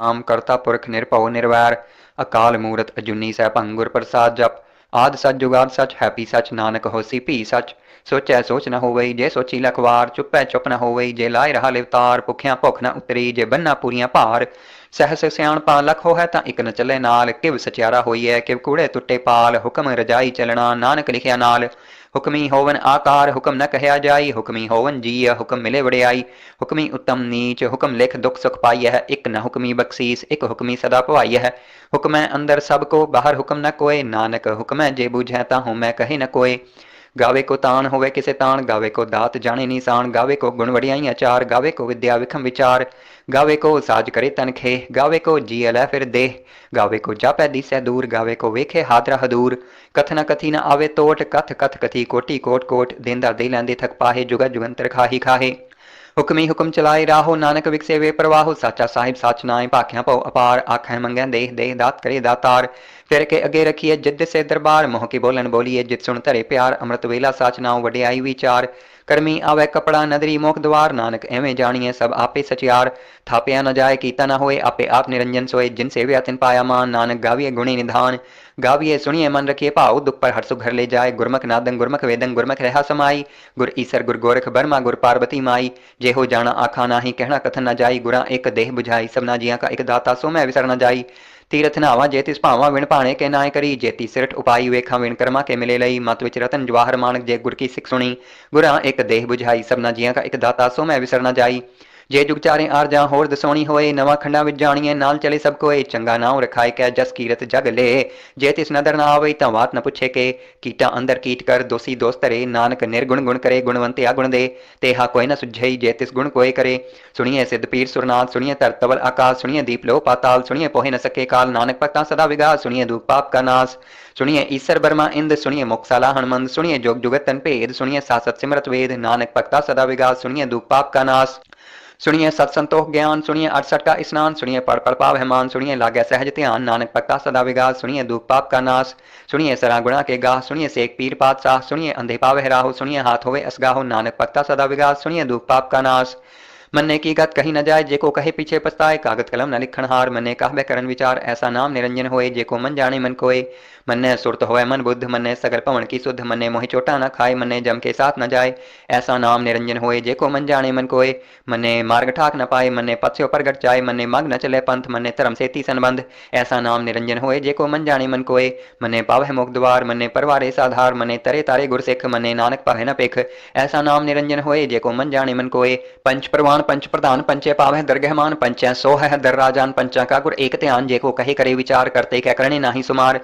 ਆਮ ਕਰਤਾ ਪੁਰਖ ਨਿਰਭਉ ਨਿਰਵੈਰ, ਅਕਾਲ ਮੂਰਤ ਅਜੁਨੀ ਸਹਿ ਗੁਰ ਪ੍ਰਸਾਦ ਜਪ, ਆਦ ਸੱਚ ਜੁਗਾਦ ਸੱਚ, ਹੈਪੀ ਸੱਚ, ਨਾਨਕ ਹੋਸੀ ਭੀ ਸੱਚ, ਸੋਚੈ ਸੋਚ ਨਾ ਹੋਵਈ, ਜੇ ਸੋਚੀ ਲਖਵਾਰ, ਚੁੱਪੈ ਚੁੱਪ ਨਾ ਹੋਵਈ, ਜੇ ਲਾਇ ਰਹਾ ਲਿਵਤਾਰ, ਭੁਖਿਆ ਭੁਖ ਨਾ ਉਤਰੀ, ਜੇ ਬੰਨਾ ਪੂਰੀਆਂ ਭਾਰ ਸਹਸ ਸਿਆਣਪਾ ਲਖ ਹੋਇ ਤਾਂ ਇਕ ਨ ਚੱਲੇ ਨਾਲ, ਕਿਵ ਸਚਿਆਰਾ ਹੋਈਐ, ਕਿਵ ਕੂੜੇ ਟੁੱਟੇ ਪਾਲ, ਹੁਕਮ ਰਜਾਈ ਚੱਲਣਾ, ਨਾਨਕ ਲਿਖਿਆ ਨਾਲ। ਹੁਕਮੀ ਹੋਵਨ ਆਕਾਰ, ਹੁਕਮ ਨ ਕਹਿਆ ਜਾਈ, ਹੁਕਮੀ ਹੋਵਨ ਜੀਅ ਹੁਕਮ ਮਿਲੇ ਵੜਿਆਈ ਹੁਕਮੀ ਉਤਮ ਨੀਚ, ਹੁਕਮ ਲਿਖ ਦੁਖ ਸੁਖ ਪਾਈਐ, ਇਕ ਨ ਹੁਕਮੀ ਬਖਸ਼ੀਸ, ਇਕ ਹੁਕਮੀ ਸਦਾ ਭਵਾਈਐ। ਹੁਕਮੈ ਅੰਦਰ ਸਭ ਕੋ, ਬਾਹਰ ਹੁਕਮ ਨ ਕੋਏ, ਨਾਨਕ ਹੁਕਮੈ ਜੇ ਬੁਝੈ ਤਾਂ ਹਉ ਮੈਂ ਕਹੇ ਨ ਕੋਏ। ਗਾਵੇ ਕੋ ਤਾਣ ਹੋਵੇ ਕਿਸੇ ਤਾਣ, ਗਾਵੇ ਕੋ ਦਾਤ ਜਾਣੇ ਨਿਸ਼ਾਨ ਗਾਵੇ ਕੋ ਗੁਣ ਵਡਿਆਈਆਂ ਚਾਰ, ਗਾਵੇ ਕੋ ਵਿਦਿਆ ਵਿਖਮ ਵਿਚਾਰ, ਗਾਵੇ ਕੋ ਸਾਜ ਕਰੇ ਤਨਖੇ ਗਾਵੇ ਕੋ ਜੀ ਲੈ ਫਿਰ ਦੇਹ ਗਾਵੇ ਕੋ ਜਾਪੈ ਦਿਸੈ ਦੂਰ, ਗਾਵੇ ਕੋ ਵੇਖੇ ਹਾਦਰਾ ਹਦੂਰ, ਕਥ ਕਥਨਾ ਕਥੀ ਨ ਆਵੇ ਤੋਟ, ਕਥ ਕਥ ਕਥੀ ਕੋਟੀ ਕੋਟ ਕੋਟ, ਦੇਂਦਾ ਦੇ ਲੈਂਦੇ ਥਕ ਪਾਹੇ ਜੁਗਾ ਜੁਗੰਤਰ ਖਾਹੀ ਖਾਹੇ। ਹੁਕਮੀ ਹੁਕਮ ਚਲਾਏ ਰਾਹੋ ਨਾਨਕ ਵਿਕਸੇ ਵੇ ਪ੍ਰਵਾਹੋ ਸਾਚਾ ਸਾਹਿਬ, ਸੱਚ ਨਾਏ ਭਾਖਿਆ ਭਉ ਅਪਾਰ ਆਖੈ ਮੰਗੈ ਦੇਹ ਦੇਹ ਦਾਤ ਕਰੇ ਦਾਤਾਰ। ਫਿਰ ਕੇ ਅਗੇ ਰਖੀਏ ਜਿੱਦ ਸੇ ਦਰਬਾਰ, ਮੋਹ ਕੀ ਬੋਲਣ ਬੋਲੀਏ ਜਿਤ ਸੁਣ ਧਰੇ ਪਿਆਰ, ਅੰਮ੍ਰਿਤ ਵੇਲਾ ਸਾਚ ਨਾਉ ਵਡਿਆਈ ਵਿਚਾਰ। कर्मी आवे कपड़ा नदरी मोख द्वार नानक एवं जानिए सब आपे सचियार थापया न जाए कीता न होए आपे आप निरंजन सोए जिन सेव्या तिन पाया मान नानक गाविए गुणी निधान गाविए सुनिए मन रखिए पाओ दुख पर हर्षु घर ले जाए गुरमख नादन गुरमख वेदन गुरमख रहा समाई गुर ईसर गुर गोरख बर्मा गुर पार्वती माई जे हो जाना आखा नाही कहना कथन न जाई गुरा एक देह बुझाई सबना जिया का एक दाता सो मैं विसर न जाई ਤੀਰਥ ਨਾਵਾ ਜੇ ਤਿਸ ਭਾਵਾਂ, ਵਿਣ ਭਾਣੇ ਕੇ ਨਾਏ ਕਰੀ ਜੇਤੀ ਸਿਰਠ, ਉਪਾਈ ਵੇਖਾਂ, ਵਿਣ ਕਰਮਾ ਕੇ ਮਿਲੇ ਲਈ, ਮਤ ਵਿੱਚ ਰਤਨ, ਜਵਾਹਰ ਮਾਨਕ, ਜੇ ਗੁਰ ਕੀ ਸਿੱਖ ਸੁਣੀ, ਗੁਰਾਂ ਇੱਕ ਦੇਹ ਬੁਝਾਈ, ਸਭਨਾ ਜੀਆਂ ਕਾ ਇੱਕ ਦਾਤਾ, ਸੋ ਮੈਂ ਵਿਸਰਨਾ ਜਾਈ। ਜੇ ਜੁਗਚਾਰੇ ਆਰ ਜਾਂ ਹੋਰ ਦਸੋਣੀ ਹੋਏ, ਨਵਾਂ ਖੰਡਾਂ ਵਿੱਚ ਜਾਣੀਏ, ਨਾਲ ਚਲੇ ਸਭ ਕੋਏ, ਚੰਗਾ ਨਾਉ ਰਖਾਇ ਕੈ ਜਸ ਕੀਰਤ ਜਗ ਲੇ। ਜੇ ਤਿਸ ਨਦਰ ਨਾ ਆਵੇ ਤਾਂ ਬਾਤ ਨ ਪੁੱਛੇ ਕੇ। ਕੀਟਾ ਅੰਦਰ ਕੀਟ ਕਰ, ਦੋਸੀ ਦੋਸਤ ਰੇ ਨਾਨਕ ਨਿਰਗੁਣ ਗੁਣ ਕਰੇ, ਗੁਣਵੰਤੇ ਆ ਗੁਣ ਦੇ। ਤੇਹਾ ਕੋਈ ਨ ਸੁਝਈ, ਜੇ ਤਿਸ ਗੁਣ ਕੋਏ ਕਰੇ। ਸੁਣੀਏ ਸਿੱਧ ਪੀਰ ਸੁਰਨਾਥ ਸੁਣੀਏ ਤਰਤਵਲ ਆਕਾਸ਼ ਸੁਣੀਏ ਦੀਪ ਲੋ ਪਾਤਾਲ ਸੁਣੀਏ ਪੋਹੇ ਨ ਸਕੇ ਕਾਲ। ਨਾਨਕ ਭਗਤਾਂ ਸਦਾ ਵਿਗਾਸ ਸੁਣੀਏ ਦੁਖ ਪਾਪ ਕਾ ਨਾਸ। ਸੁਣੀਏ ਈਸਰ ਬਰਮਾ ਇੰਦ ਸੁਣੀਏ ਮੁਕਸਾਲਾ ਹਨਮੰਦ। ਸੁਣੀਏ ਜੋਗ ਜੁਗਤ ਤਨ ਭੇਦ ਸੁਣੀਏ ਸਾਸਤ ਸਿਮਰਤ ਵੇਦ। ਨਾਨਕ ਭਗਤਾ ਸਦਾ ਵਿਗਾਸ ਸੁਣੀਏ ਦੁਖ ਪਾਪ ਕਾ ਨਾਸ। सुनिए सत संतोष ज्ञान, सुनिए अड़सठ का स्नान, सुनिए पड़ पड़ पाव हेमान सुनिए लागे सहज ध्यान, नानक पक्का सदा विगास, सुनिए दुख पाप का नाश, सुनिए सरा गुणा के गाह, सुनिए सेक पीर पातशाह, सुनिए अंधे पावे राहो, सुनिए हाथ होवे असगाहो नानक पक्का सदा विगास, सुनिए दुख पाप का नाश। मन्ने की गत कही न जाए जेको कहे पीछे पछताए, कागत कलम न लिखण हार, मन्ने कहबे करन विचार, ऐसा नाम निरंजन होए जेको मन जाने मन कोय मन्ने सुरत होए मन बुद्ध, मन्ने सगल पवन की सुध मन्ने मोहि चोटा न खाए, मन्ने जम के साथ न जाए। ऐसा नाम निरंजन होए जेको मन जाने मन कोय मन्ने मार्ग ठाक न पाए, मन्ने पथ्यो प्रगट जाए, मन्ने मग न चले पंथ, मन्ने धर्म सेती संबंध। ऐसा नाम निरंजन होए जेको मन जाने मन कोय मन्ने पावह मुख द्वार, मन्ने परवारे साधार, मन्ने तरे तारे गुर सिख, मन्ने नानक पावे न पेख। ऐसा नाम निरंजन होए जेको मन जाने मन कोय पंच प्रवान पंच प्रधान, पंचे पाव पावह दरगहमान पंचे सोह है दर राजान, पंचा का गुर एक ध्यान जेको कहे करे विचार, करते कै करने नाही सुमार।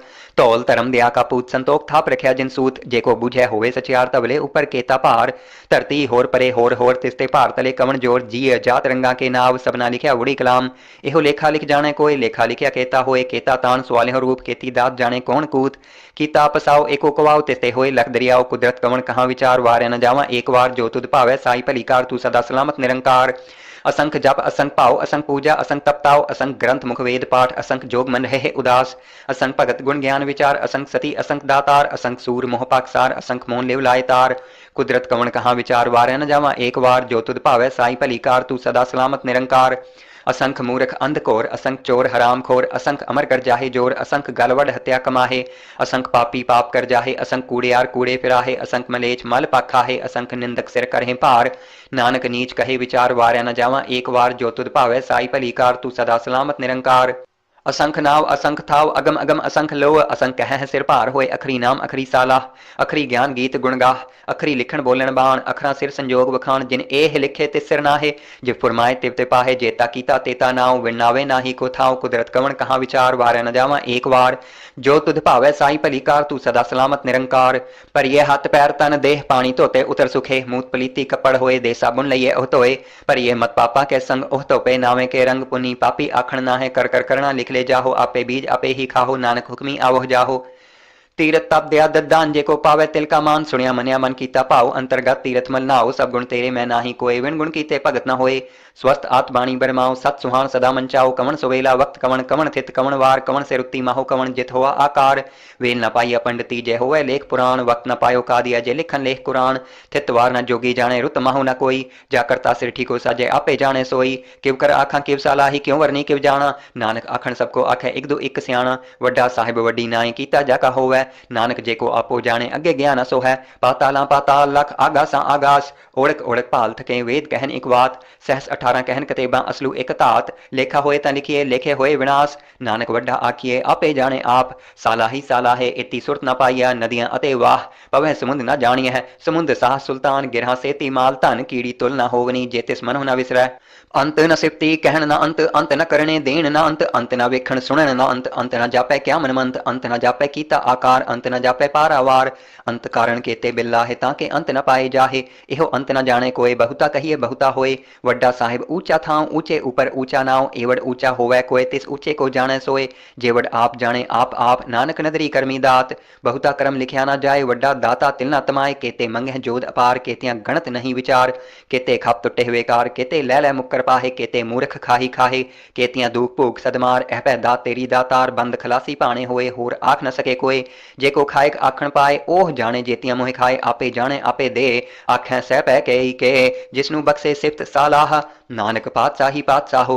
ਧੌਲ ਧਰਮ ਦਿਆ ਕਾ ਪੂਤ ਸੰਤੋਖ ਥਾਪ ਰਖਿਆ ਜਿਨ ਸੂਤ, ਜੇ ਕੋ ਬੁਝੈ ਹੋਵੇ ਸਚਿਆਰ ਤਵਲੇ ਉੱਪਰ ਕੇਤਾ ਭਾਰ ਧਰਤੀ ਹੋਰ ਪਰੇ ਹੋਰ ਹੋਰ ਤਿਸਤੇ ਭਾਰ ਤਲੇ ਕਵਣ ਜੋਰ ਜੀ ਜਾਤ ਰੰਗਾ ਕੇ ਨਾਵ ਸਬਨਾ ਲਿਖਿਆ ਉੜੀ ਕਲਾਮ। ਇਹੋ ਲੇਖਾ ਲਿਖ ਜਾਣੇ ਕੋਈ ਲੇਖਾ ਲਿਖਿਆ ਕੇਤਾ ਹੋਏ ਕੇਤਾ ਤਾਨ ਸਵਾਲਿਹ ਰੂਪ, ਕੀਤੀ ਦਾਤ ਜਾਣੇ ਕੌਣ ਕੂਤ। ਕੀਤਾ ਪਸਾਓ ਏਕੋ ਕਵਾਉ ਤਿਸਤੇ ਹੋਏ ਲਖ ਦਰਿਆਓ, ਕੁਦਰਤ ਕਵਣ ਕਹਾ ਵਿਚਾਰ, ਵਾਰਿਆ ਨ ਜਾਵਾਂ, ਏਕ ਵਾਰ ਜੋ ਤੁਧ ਭਾਵੈ, ਸਾਈ ਭਲੀ ਕਾਰ, ਤੂੰ ਸਦਾ ਸਲਾਮਤ ਨਿਰੰਕਾਰ। असंख्य जप, असंख पाव, असंख पूजा, असंख तपताव असंख ग्रंथ मुख वेद पाठ, असंख जोग मन रहे उदास, असंख भगत गुण ज्ञान विचार, असंख सती, असंख दातार, असंख सूर मोह पाकसार, असंख मोहन लेवलायतार कुदरत कवन कहाँ विचार वार न जावा एक बार जो तुद भावै साई भली कार तू सदा सलामत निरंकार असंख मूर्ख अंधकोर असंख चोर हरामखोर असंख अमर कर जाहे ज़ोर असंख गलवड हत्या कमाहे असंख पापी पाप कर जाहे असंख कूड़ियार कूड़े फिराहे असंख मलेच मल पाखाहे असंख निंदक सिर करहे भार नानक नीच कहे विचार वार्या न जावा एक बार जो तुद भावै साई भली कार तू सदा सलामत निरंकार ਅਸੰਖ ਨਾਵ, ਅਸੰਖ ਥਾਵ, ਅਗਮ ਅਗਮ, ਅਸੰਖ ਲੋਹ ਅਸੰਖ ਹੈ ਸਿਰ ਭਾਰ ਹੋਏ, ਅਖਰੀ ਨਾਮ, ਅਖਰੀ ਸਾਲਾ ਅਖਰੀ ਗਿਆਨ ਗੀਤ ਗੁਣਗਾ ਅਖਰੀ ਲਿਖਣ ਬੋਲਣ ਬਾਣ, ਅਖਰਾਂ ਸਿਰ ਸੰਜੋਗ ਵਖਾਣ, ਜਿਨ ਇਹ ਲਿਖੇ ਤੇ ਸਿਰ ਨਾਹੇ, ਜੇ ਫਰਮਾਏ ਤਿਵ ਤੇ ਪਾਹੇ ਜੇਤਾ ਕੀਤਾ ਤੇਤਾ ਨਾਉ ਵਿਣਾਵੇ ਨਾਹੀ ਕੋ ਥਾਉ, ਕੁਦਰਤ ਕਵਣ ਕਹਾ ਵਿਚਾਰ, ਵਾਰਿਆ ਨ ਜਾਵਾ ਏਕ ਵਾਰ, ਜੋ ਤੁਧ ਭਾਵੈ ਸਾਈ ਭਲੀ ਕਾਰ, ਤੂੰ ਸਦਾ ਸਲਾਮਤ ਨਿਰੰਕਾਰ ਪਰ ਇਹ ਹੱਥ ਪੈਰ ਤਨ ਦੇਹ, ਪਾਣੀ ਧੋਤੇ ਉਤਰ ਸੁਖੇ, ਮੂਤ ਪਲੀਤੀ ਕਪੜ ਹੋਏ, ਦੇ ਸਾਬੁਨ ਲਈਏ ਉਹ ਧੋਏ ਪਰ ਇਹ ਮਤ ਪਾਪਾ ਕੇ ਸੰਗ, ਉਹ ਧੋਪੇ ਨਾਵੇਂ ਕੇ ਰੰਗ ਪੁਨੀ, ਪਾਪੀ ਆਖਣ ਨਾ ਹੈ ਕਰ ਕਰ ਕਰਨਾ ਲਿਖ ले जाहो आपे बीज आपे ही खाहो नानक हुक्मी आवह जाहो। तीरथ तप दया दद्दान जे को पावे तिल का मान सुनिया मनिया मन की तपाओ अंतर्गत तीरथ मल नाओ सब गुण तेरे मैं नाही कोई विण गुण कीते भगत न होए, स्वस्थ आत्माणी बरमाओ सत सुहान सदा मंचाओ कवन सुवेला वक्त कवन कवन थित कवन वार कवन से रुत्ती माहो कमण जित हुआ आकार वेल न पाई पंडिती जय होवे लेख पुराण वक्त न पायो का दिया जय लिखन लेख कुरान थित वार न जोगी जाने रुत माहो न कोई जाकरता सिर सिरठी को साजे आपे जाने सोई किव कर आखा किव साला ही क्यों वरनी, किव जाना, नानक आखन सबको आखे, एक दो एक सियाणा, वड्डा साहिब, वड्डी नाई कीता, जाका होवे। ਹੋਵੇ ਨਾਨਕ ਜੇ ਕੋ ਆਪੋ ਜਾਣੇ, ਅੱਗੇ ਗਿਆਨ ਸੋ ਹੈ ਪਾਤਾਲਾਂ ਪਾਤਾਲ ਲਖ ਆਗਾਸਾਂ ਆਗਾਸ। ਓੜਕ ਓੜਕ ਭਾਲ ਥਕੇ ਵੇਦ ਕਹਿਨ ਇੱਕ ਬਾਤ ਸਹਸ 18 ਕਹਿਨ ਕਤੇਬਾਂ ਅਸਲੂ ਇੱਕ ਧਾਤ। ਲੇਖਾ ਹੋਏ ਤਾਂ ਲਿਖੀਏ, ਲਿਖੇ ਹੋਏ ਨਾਨਕ ਵੱਡਾ ਆਖੀਏ, ਆਪੇ ਜਾਣੇ ਆਪ। ਸਾਲਾਹੀ ਸਾਲਾਹੇ ਇਤੀ ਸੁਰਤ ਨਾ ਪਾਈਆ ਨਦੀਆਂ ਅਤੇ ਵਾਹ। ਪਵੈ ਸਮੁੰਦ ਨਾ ਜਾਣੀਐ, ਸਮੁੰਦ ਸਾਹ ਸੁਲਤਾਨ ਗਿਰਹਾ ਸੇਤੀ ਮਾਲ। ਧਨ ਕੀੜੀ ਤੁਲ ਨਾ ਹੋਵਨੀ ਜੇ ਤਿਸ ਮਨੁ ਨਾ ਵਿਸਰੈ। ਅੰਤ ਨ ਸਿਫਤੀ, ਕਹਿਣ ਨਾ ਅੰਤ ਅੰਤ ਨ ਕਰਨੇ ਦੇਣ ਨਾ ਅੰਤ। ਅੰਤ ਨਾ ਵੇਖਣ ਸੁਣਨ ਨਾ ਅੰਤ ਅੰਤ ਨਾ ਜਾਪੈ ਕਿਆ ਮਨਮੰਤ, ਅੰਤ ਨਾ ਜਾਪੈ ਕੀਤਾ ਆਕਾਰ। ਅੰਤ ਨ ਜਾਪੈ ਪਾਰਾਵਾਰ ਅੰਤ ਕਾਰਨ ਕੇਤੇ ਬਿੱਲਾ ਹੈ ਤਾਂ ਕਿ ਅੰਤ ਨ ਪਾਏ ਜਾਹੇ। ਇਹੋ ਅੰਤ ਨ ਜਾਣੇ ਕੋਏ, ਬਹੁਤਾ ਕਹੀਏ ਬਹੁਤਾ ਹੋਏ। ਵੱਡਾ ਸਾਹਿਬ ਊਚਾ ਥਾਂ, ਊਚੇ ਉਪਰ ਊਚਾ ਨਾਉ। ਏਵੜ ਊਚਾ ਹੋਵੇ ਕੋਏ, ਤਿਸ ਊਚੇ ਕੋ ਜਾਣੈ ਸੋਏ। ਜੇਵੜ ਆਪ ਜਾਣੇ, ਆਪ ਆਪ ਨਾਨਕ ਨਦਰੀ ਕਰਮੀ ਦਾਤ। ਬਹੁਤਾ ਕਰਮ ਲਿਖਿਆ ਨਾ ਜਾਏ, ਵੱਡਾ ਦਾਤਾ ਤਿਲ ਨਾ ਤਮਾਏ। ਕੇਤੇ ਮੰਗਹਿ ਜੋਦ ਅਪਾਰ, ਕੇਤਿਆਂ ਗਣਤ ਨਹੀਂ ਵਿਚਾਰ। ਕੇਤੇ ਖਪ ਟੁੱਟੇ ਹੋਏ ਕਾਰ, ਕੇਤੇ ਲੈ ਲੈ ਮੁੱਕਰ ਪਾਹੇ। ਕੇਤੇ ਮੂਰਖ ਖਾਹੀ ਖਾਹੇ। ਕੇਤੀਆਂ ਦੁਖ ਭੋਗ ਸਦਮਾਰ ਇਹ ਪੈ ਦਾ ਤੇਰੀ ਦਾਤਾਰ। ਬੰਦ ਖਲਾਸੀ ਭਾਣੇ ਹੋਏ, ਹੋਰ ਆਖ ਨ ਸਕੇ ਕੋਏ। ਜੇ ਕੋ ਖਾਇਕ ਆਖਣ ਪਾਏ ਉਹ ਜਾਣੇ ਜੇਤੀਆਂ ਮੋਹਿ ਖਾਏ ਆਪੇ ਜਾਣੇ ਆਪੇ ਦੇ ਆਖੈ ਸਹਿ ਪੈ ਕੇ ਕੇ ਜਿਸਨੂੰ ਬਖਸ਼ੇ ਸਿਫਤ ਸਾਲਾਹ नानक पातशाही पातशाह,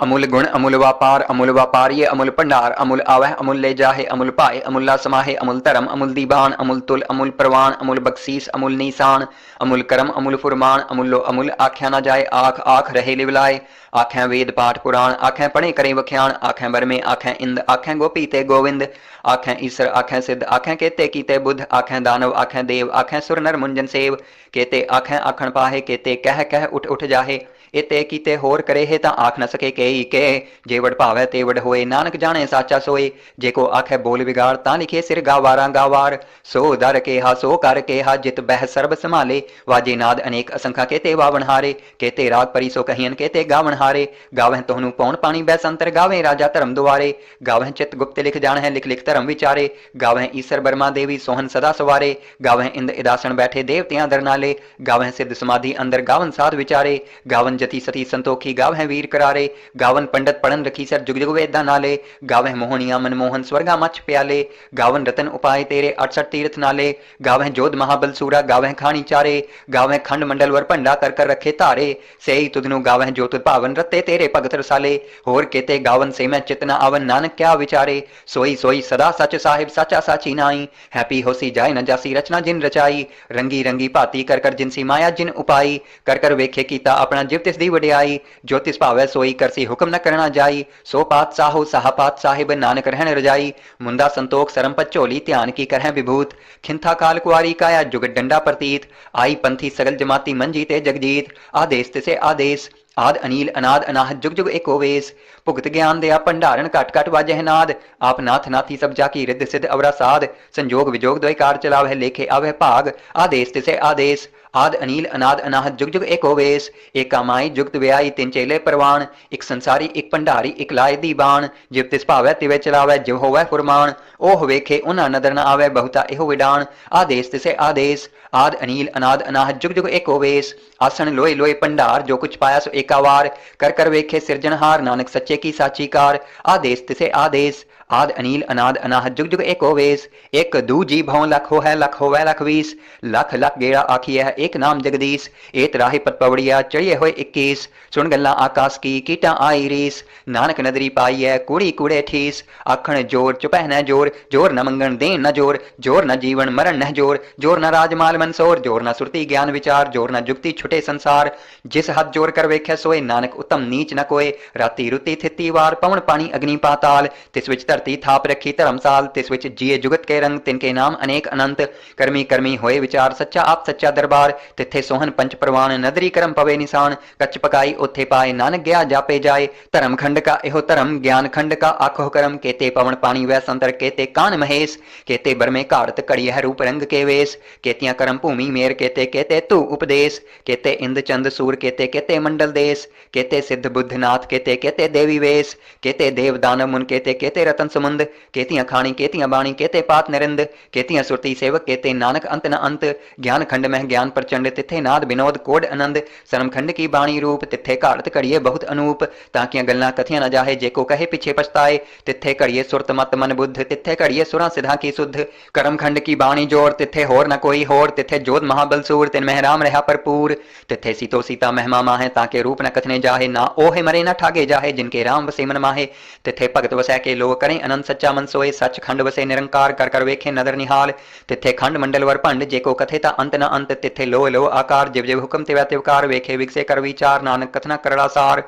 अमूल गुण, अमूल व्यापार अमूल व्यापार ये अमूल भंडार अमूल आवह, अमूल ले जाहे, अमूल पाए, अमूला समाहे, अमूल धर्म अमूल दीवान अमूल तुल, अमूल प्रवान अमूल बख्शीस अमूल निशान, अमूल करम, अमूल फुरमान, अमूलो अमूल आख्या ना जाए, आख आख रहे लिवलाए। आखें वेद पाठ पुराण आखें पढ़े करें वख्याण आखें बरमे आखें इंद आखें गोपी ते गोविंद आखें ईश्वर आखें सिद्ध आखें केते कीते बुद्ध आखें दानव आखें देव आखें सुर नर मुंजन सेव, केते आखें आखण पाहे, केते कह कह उठ उठ जाहे। ਜਾਹੇ ਇਤੇ ਕੀਤੇ ਹੋਰ ਕਰੇ ਹੈ ਤਾਂ ਆਖ ਨਾ ਸਕੇ ਕੇਈ ਕੇ ਜੇ ਵਡ ਭਾਵੈ ਤੇ ਵਡ ਹੋਏ, ਨਾਨਕ ਜਾਣੇ ਸਾਚਾ ਸੋਏ। ਜੇ ਕੋ ਆਖੈ ਬੋਲ ਵਿਗਾੜ, ਤਾਂ ਲਿਖੇ ਸਿਰ ਗਾਵਾਰਾਂ ਗਾਵਾਰ। ਸੋ ਦਰ ਕੇਹਾ, ਸੋ ਕਰ ਕੇਹਾ, ਜਿਤ ਬਹਿ ਸਰਬ ਸੰਭਾਲੇ। ਵਾਜੇ ਨਾਦ ਅਨੇਕ ਅਸੰਖਾ ਕੇਤੇ ਵਾਵਣ ਹਾਰੇ। ਕੇਤੇ ਰਾਗ ਪਰੀ ਸੋ ਕਹੀਨ ਕੇਤੇ ਗਾਵਣ ਹਾਰੇ। ਗਾਵਹਿ ਤੋਹਨੂੰ ਪੌਣ ਪਾਣੀ ਬੈ ਸੰਤਰ ਗਾਵੇ ਰਾਜਾ ਧਰਮ ਦੁਆਰੇ। ਗਾਵਹਿ ਚਿਤ ਗੁਪਤ ਲਿਖ ਜਾਣ ਹੈ ਲਿਖ ਲਿਖ ਧਰਮ ਵਿਚਾਰੇ। ਗਾਵਹਿ ਈਸਰ ਬਰਮਾ ਦੇਵੀ ਸੋਹਨ ਸਦਾ ਸਵਾਰੇ। ਗਾਵਹਿ ਇੰਦ ਇਦਾਸਣ ਬੈਠੇ ਦੇਵਤਿਆਂ ਦਰਨਾਲੇ ਗਾਵਹਿ ਸਿੱਧ ਸਮਾਧੀ ਅੰਦਰ ਗਾਵਨ ਸਾਧ ਵਿਚਾਰੇ। ਗਾਵਨ जति सती संतोखी गाव है वीर करारे। गावन पंडित पढ़न रखी सर जुग जुग वेदा नाले। गाव है मोहनिया मनमोहन स्वर्गा मच प्याले। गावन रतन उपाय तेरे अड़सठ तीर्थ नाले। गाव है जोध महाबल सूरा गाव है खानी चारे। गाव है खंड मंडल वर पंडा कर कर रखे तारे। से ही तुदनु गाव है ज्योत पावन रते तेरे भगत रसाले। होर केते गावन से मैं चितना आवन नानक क्या विचारे। सोई सोई सदा सच साहिब साचा साची नाई। हैप्पी होसी जाए न जासी रचना जिन रचाई। रंगी रंगी पाती कर कर जिनसी माया जिन उपाई। कर कर वेखे कीता अपना जिव ज्योतिष दी वडियाई ज्योतिष भावे सोई करसी हुक्म न करना जाई, सो पात साहु साहपात साहिब, नानक रहन रजाई। मुंदा संतोख सरमपत झोली ध्यान की करह विभूत। खिंथा काल कुआरी काया जुग डंडा प्रतीत। आई पंथी सगल जमाती मंजी ते जगजीत। आदेश तिसे आदेश। आद अनिल अनाद अनाह जुग जुग एक ओवेश भुगत ज्ञान दया भंडारण घट घट वाजह नाद। आप नाथ नाथी सब जाकी रिद्ध सिद्ध अवरा साध। संजोग विजोग द्वैकार चलावह लेखे अवह भाग आदेश तिसे आदेश। ਆਦ ਅਨੀਲ, ਅਨਾਦ, ਅਨਾਹਤ, ਜੁਗ ਜੁਗ ਏਕੋ ਵੇਸ ਏਕਾ ਆਮਾਈ, ਜੁਗਤ ਵਿਆਹੀ, ਤਿੰਨ ਚੇਲੇ ਪਰਵਾਨ ਇੱਕ ਸੰਸਾਰੀ, ਇੱਕ ਭੰਡਾਰੀ, ਇੱਕ ਲਾਇ ਦੀ ਬਾਣ, ਜਿਵ ਤਿਸ ਭਾਵੈ ਤਿਵੇ ਚਲਾਵੈ, ਜਿਵ ਹੋਵੈ ਫੁਰਮਾਨ, ਉਹ ਵੇਖੇ ਉਹਨਾਂ ਨਦਰ ਨ ਆਵੈ, ਬਹੁਤਾ ਇਹੋ ਵਿਡਾਨ ਆਦੇਸ ਤਿਸੇ ਆਦੇਸ, ਆਦ ਅਨੀਲ, ਅਨਾਦ, ਅਨਾਹਤ, ਜੁਗ ਜੁਗ ਏਕੋ ਵੇਸ ਆਸਣ ਲੋਏ ਲੋਏ ਭੰਡਾਰ, ਜੋ ਕੁਛ ਪਾਇਆ ਸੋ ਏਕਾ ਵਾਰ ਕਰ ਕਰ ਵੇਖੇ ਸਿਰਜਣਹਾਰ ਨਾਨਕ ਸੱਚੇ ਕੀ ਸਾਚੀ ਕਾਰ, ਆਦੇਸ ਤਿਸੇ ਆਦੇਸ, ਆਦ ਅਨੀਲ, ਅਨਾਦ, ਅਨਾਹਤ, ਜੁਗ ਜੁਗ ਏਕੋ ਵੇਸ ਇੱਕ ਦੂ ਜੀ ਭਉ ਲਖ ਹੋਇ ਲਖ ਹੋਵੈ, ਲਖ ਵੀਸ, ਲਖ ਲਖ ਗੇੜਾ ਆਖੀਐ एक नाम जगदीश, एत राही पत पवड़िया चढ़िए हुए इक्कीस। सुन गल्ला आकाश की कीटा आई रीस। नानक नदरी पाई है कूड़ी कूड़े ठीस। आखण, ज़ोर चुपह न ज़ोर ज़ोर न मंगन दे न ज़ोर ज़ोर न जीवन मरण न ज़ोर ज़ोर न राजमाल मनसोर, ज़ोर न सुरती ज्ञान विचार, ज़ोर न जुगती छुटे संसार। जिस हद ज़ोर कर वेख सोए, नानक उत्तम नीच न कोय राति रुति थिति वार, पवन पानी अग्नि पाताल। तिस विच धरती थाप रखी धर्मसाल तिस विच जिये जुगत के रंग, तिनके नाम अनेक अनंत। करमी करमी होए विचार, सच्चा आप सच्चा दरबार। ਦਰਬਾਰ ਤਿੱਥੇ ਸੋਹਣ ਪੰਚ ਪ੍ਰਵਾਨ ਨਦਰੀ ਕਰਮ ਪਵੇ ਨਿਸ਼ਾਨ ਕੱਚ ਪਕਾਈ ਉਥੇ ਪਾਏ ਨਾਨਕ ਗਿਆ ਜਾਪੇ ਜਾਏ ਧਰਮ ਖੰਡ ਕਾ ਇਹੋ ਧਰਮ ਗਿਆਨ ਖੰਡ ਕਾ ਆਖੋ ਕਰਮ ਕੇਤੇ ਪਵਨ ਪਾਣੀ ਵੈ ਸੰਤਰ ਕੇਤੇ ਕਾਨ ਮਹੇਸ਼ ਕੇਤੇ ਬਰਮੇ ਘਾੜਤ ਘੜੀ ਹੈ ਰੂਪ ਰੰਗ ਕੇ ਵੇਸ ਕੇਤੀਆਂ ਕਰਮ ਭੂਮੀ ਮੇਰ ਕੇਤੇ ਕੇਤੇ ਤੂ ਉਪਦੇਸ਼ ਕੇਤੇ ਇੰਦ ਚੰਦ ਸੂਰ ਕੇਤੇ ਕੇਤੇ ਮੰਡਲ ਦੇਸ ਕੇਤੇ ਸਿੱਧ ਬੁੱਧਨਾਥ ਕੇਤੇ ਕੇਤੇ ਦੇਵੀ ਵੇਸ ਕੇਤੇ ਦੇਵ ਦਾਨਵ ਮੁਨ ਕੇਤੇ ਕੇਤੇ ਰਤਨ ਸਮੁੰਦ ਕੇਤੀਆਂ ਖਾਣੀ ਕੇਤੀਆਂ ਬਾਣੀ ਕੇਤੇ ਪਾਤ ਨਰਿੰਦ ਕੇਤੀਆਂ ਸੁਰਤੀ ਸੇਵਕ ਕੇਤੇ ਨਾਨਕ ਅੰਤ ਨ ਅੰਤ ਗਿਆਨ ਖੰਡ ਮਹਿ ਗਿਆਨ प्रचंड तिथे नाद, विनोद, कोड, आनंद सरम खंड की बाणी रूप। तिथे घाड़त घड़िए बहुत अनूप, ताकियाँ गल्लां कथियाँ न जाहे जेको कहे पिछे पछताए। तिथे घड़िए सुरत मत मन बुद्ध, तिथे घड़िए सुरा सिधा की सुध करम खंड की बाणी ज़ोर, तिथे होर न कोई होर। तिथे जोध महाबल सूर, तिन मह राम रहा भरपूर तिथे सीतो सीता महिमा माहे, ताके रूप न कथने जाहे। ना ओहे मरे, न ठागे जाहे, जिनके राम वसे मन माहे। तिथे भगत वसै के लोग करें अनंत सच्चा मन सोए। सच खंड वसे निरंकार, कर कर वेखे नदर निहाल। तिथे खंड मंडल वर भंड जेको कथे ता अंत न अंत। तिथे લો લો આકાર જેવ જેવ હુકમ તેવા તેવકાર વેખે વિકસે કર વિચાર નાનક કથના કરળાસાર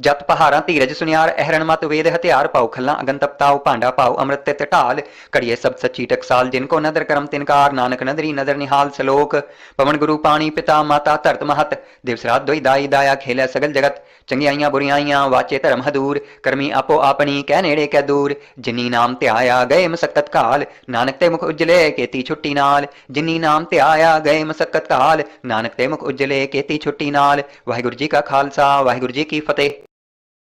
ਜਤ ਪਹਾੜਾਂ ਧੀਰਜ ਸੁਨਿਆਰ, ਅਹਰਣ ਮਤ ਵੇਦ ਹਥਿਆਰ ਪਾਉ ਖੱਲਾਂ ਅਗਨ ਤਪਤਾਉ ਭਾਂਡਾ ਪਾਉ ਅੰਮ੍ਰਿਤ ਤੇ ਢਾਲ ਕੜੀਏ ਸਭ ਸੱਚੀ ਟਕਸਾਲ ਜਿਨ ਕੋ ਨਦਰ ਕਰਮ ਤਿਨਕਾਰ ਨਾਨਕ ਨਦਰੀ ਨਦਰ ਨਿਹਾਲ ਸਲੋਕ। ਪਵਨ ਗੁਰੂ ਪਾਣੀ ਪਿਤਾ ਮਾਤਾ ਧਰਤ ਮਹਤ। ਦਿਵਸ ਰਾਤ ਦੋਈ ਦਾਈ ਦਾਇਆ ਖੇਲੇ ਸਗਲ ਜਗਤ। ਚੰਗਿਆਈਆਂ ਬੁਰੀਆਈਆਂ ਵਾਚੇ ਧਰਮ ਹਦੂਰ। ਕਰਮੀ ਆਪੋ ਆਪਣੀ ਕਹਿ ਨੇੜੇ ਕੈ ਦੂਰ। ਜਿਨੀ ਨਾਮ ਧਿਆਇਆ ਗਏ ਮਸਕਤ ਕਾਲ। ਨਾਨਕ ਤੇ ਮੁਖ ਉਜਲੇ ਕੇਤੀ ਛੁੱਟੀ ਨਾਲ। ਜਿਨੀ ਨਾਮ ਧਿਆਇਆ ਗਏ ਮਸਕਤ ਕਾਲ। ਨਾਨਕ ਤੇ ਮੁਖ ਉਜਲੇ ਕੇਤੀ ਛੁੱਟੀ ਨਾਲ। ਵਾਹਿਗੁਰੂ ਜੀ ਕਾ ਖਾਲਸਾ, ਵਾਹਿਗੁਰੂ ਜੀ ਕੀ ਫਤਿਹ।